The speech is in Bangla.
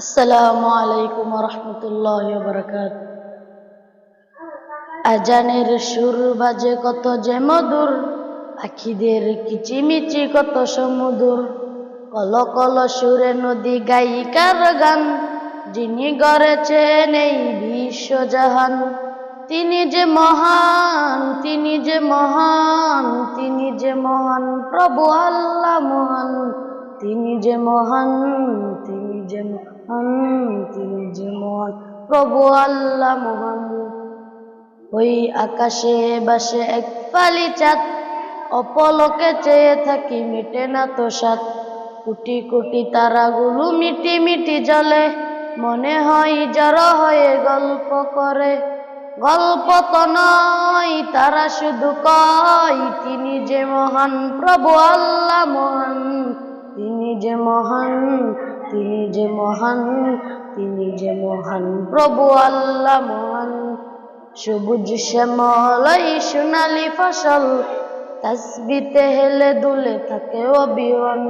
আসসালামু আলাইকুম রহমতুল্লাহ বরকাত আজানের সুর বাজে কত যে মধুর, পাখিদের কিচিমিচি কত সমুদুর। কল কল সুরে নদী গায়িকার গান, যিনি গড়েছেন এই বিশ্বজাহান। তিনি যে মহান, তিনি যে মহান, তিনি যে মহান প্রভু আল্লাহ মহান। তিনি যে মহান, তিনি প্রভু আল্লাহ মহান ওই আকাশে বাসে এক ফালি চাঁদ, অপলকে চেয়ে থাকি মিটে না তো সাত কোটি কোটি তারাগুলো মিটি মিটি জলে মনে হয় জড়ো হয়ে গল্প করে। গল্প তো নয়, তারা শুধু কয়, তিনি যে মহান প্রভু আল্লাহ মহান, তিনি যে মহান, তিনি যে মহান, তিনি মহান প্রভু আল্লাহ মহান। সবুজ শ্যামলাই সোনালি ফসল তসবিতে হেলে দুলে থাকে অবিহন।